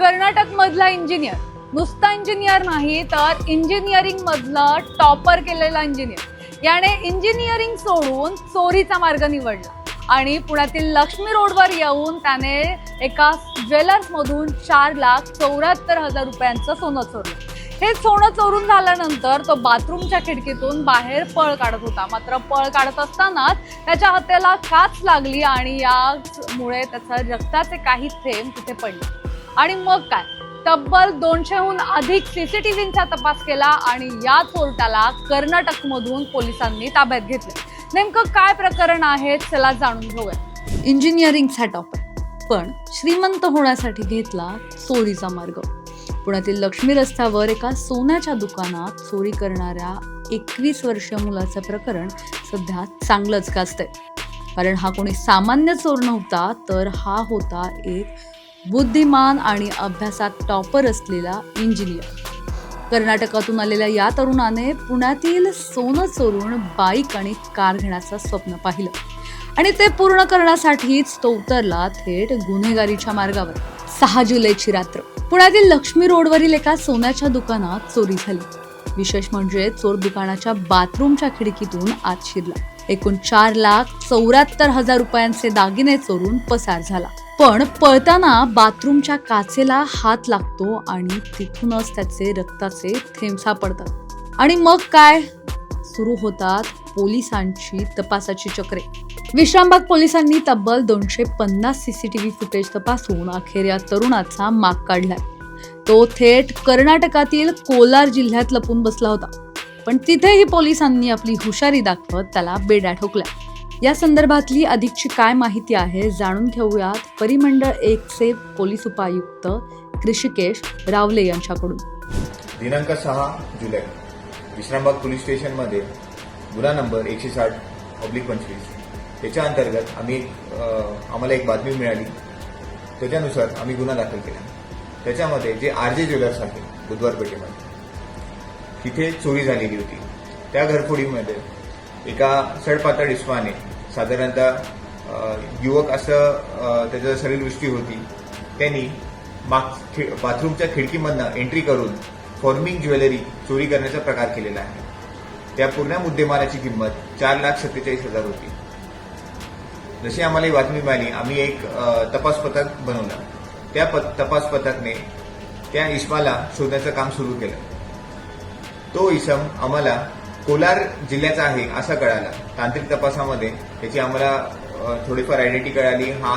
कर्नाटक मधला इंजिनियर नुसता इंजिनियर नाही तर इंजिनिअरिंग मधला टॉपर केलेला इंजिनियर याने इंजिनिअरिंग सोडून चोरीचा मार्ग निवडला. आणि पुण्यातील लक्ष्मी रोडवर येऊन त्याने एका ज्वेलर्समधून चार लाख चौऱ्याहत्तर हजार रुपयांचं सोनं चोरलं. हे सोनं चोरून झाल्यानंतर तो बाथरूमच्या खिडकीतून बाहेर पळ काढत होता. मात्र पळ काढत असतानाच त्याच्या हत्याला काच लागली आणि यामुळे त्याचा रक्ताचे काही थेंब तिथे पडले. आणि मग काय? तब्बल दोनशेहून अधिक सीसीटीव्हीचा तपास केला आणि या चोरट्याला कर्नाटकमधून पोलिसांनी ताब्यात घेतले. नेमकं काय प्रकरण आहे चला जाणून घेऊया. इंजिनिअरिंगचा टॉपर पण श्रीमंत होण्यासाठी घेतला चोरीचा मार्ग. पुण्यातील लक्ष्मी रस्त्यावर एका सोन्याच्या दुकानात चोरी करणाऱ्या एकवीस वर्षीय मुलाचं प्रकरण सध्या चांगलंच गाजतंय. कारण हा कोणी सामान्य चोर नव्हता तर हा होता एक बुद्धिमान आणि अभ्यासात टॉपर असलेला इंजिनियर कर्नाटकातून आलेल्या या तरुणाने पुण्यातील सोनं चोरून बाईक आणि कार घेण्याचं स्वप्न पाहिलं. आणि ते पूर्ण करण्यासाठीच तो उतरला थेट गुन्हेगारीच्या मार्गावर. सहा जुलैची रात्र. पुण्यातील लक्ष्मी रोडवरील एका सोन्याच्या दुकानात चोरी झाली. विशेष म्हणजे चोर दुकानाच्या बाथरूमच्या खिडकीतून आत शिरला. एकूण चार लाख चौऱ्याहत्तर हजार रुपयांचे दागिने चोरून पसार झाला. पण पळताना बाथरूमच्या काचेला हात लागतो आणि तिथूनच त्याचे रक्ताचे थेंब सापडतात आणि मग काय? सुरू होतात पोलिसांची तपासाची चक्रे. विश्रामबाग पोलिसांनी तब्बल दोनशे पन्नास सीसीटीव्ही फुटेज तपासून अखेर या तरुणाचा माग काढलाय. तो थेट कर्नाटकातील कोलार जिल्ह्यात लपून बसला होता. पण तिथेही पोलिसांनी आपली हुशारी दाखवत त्याला बेड्या ठोकल्या. या संदर्भातली अधिकची काय माहिती आहे जाणून घेऊयात परिमंडळ एकचे पोलीस उपायुक्त कृषिकेश रावले यांच्याकडून. दिनांक सहा जुलै विश्रामबाग पोलीस स्टेशनमध्ये गुन्हा नंबर एकशे साठ ऑब्लिक पंचवीस. याच्या अंतर्गत आम्ही आम्हाला एक बातमी मिळाली. त्याच्यानुसार आम्ही गुन्हा दाखल केला. त्याच्यामध्ये जे आर जे ज्वेलर्स आहे बुधवार पेठेमध्ये तिथे चोरी झालेली होती. त्या घरफोडीमध्ये एका सडपातळ इस्माने साधारणतः युवक असं त्याच्या त्याचं शरीरवृष्टी होती. त्यांनी माग खि- बाथरूमच्या खिडकीमधनं एंट्री करून फॉर्मिंग ज्वेलरी चोरी करण्याचा प्रकार केलेला आहे. त्या पूर्ण मुद्देमालाची किंमत चार लाख सत्तेचाळीस हजार होती. जशी आम्हाला ही बातमी मिळाली आम्ही एक तपास पथक बनवलं. त्या प- तपास पथकने त्या इस्माला शोधण्याचं काम सुरू केलं. तो इसम आम्हाला कोलार जिल्ह्याचा आहे असं कळालं. तांत्रिक तपासामध्ये त्याची आम्हाला थोडीफार आयडेंटिटी कळाली. हा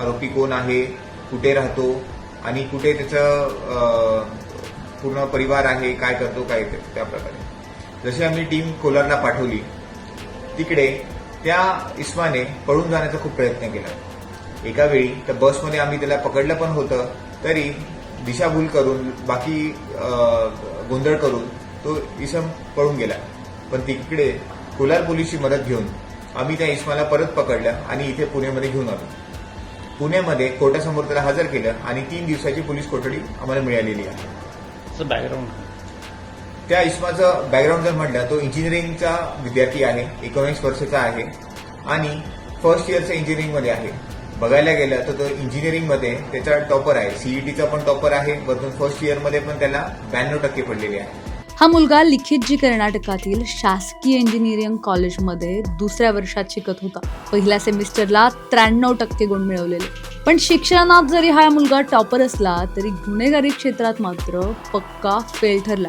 आरोपी कोण आहे कुठे राहतो आणि कुठे त्याचं पूर्ण परिवार आहे काय करतो काय त्या प्रकारे जशी आम्ही टीम कोलारला पाठवली तिकडे त्या इस्माने पळून जाण्याचा खूप प्रयत्न केला. एका वेळी त्या बसमध्ये आम्ही त्याला पकडलं पण होतं तरी दिशाभूल करून बाकी गोंधळ करून तो इसम पळून गेला. पण तिकडे कोलार पोलीसची मदत घेऊन आम्ही त्या इस्माला परत पकडलं आणि इथे पुण्यामध्ये घेऊन आलो. पुण्यामध्ये कोर्टासमोर त्याला हजर केलं आणि तीन दिवसाची पोलीस कोठडी आम्हाला मिळालेली आहे. बॅकग्राऊंड त्या इस्माचं बॅकग्राऊंड जर म्हटलं तो इंजिनिअरिंगचा विद्यार्थी आहे एकोणीस वर्षाचा आहे आणि फर्स्ट इयरचा इंजिनिअरिंगमध्ये आहे. बघायला गेलं तर तो इंजिनिअरिंगमध्ये त्याचा टॉपर आहे. सीईटीचा पण टॉपर आहे. वरतून फर्स्ट इयरमध्ये पण त्याला ब्याण्णव टक्के पडलेले आहे. हा मुलगा लिखित जी कर्नाटकातील शासकीय इंजिनिअरिंग कॉलेजमध्ये दुसऱ्या वर्षात शिकत होता. पहिल्या सेमिस्टरला त्र्याण्णव टक्के गुण मिळवलेले. पण शिक्षणात जरी हा मुलगा टॉपर असला तरी गुन्हेगारी क्षेत्रात मात्र पक्का फेल ठरला.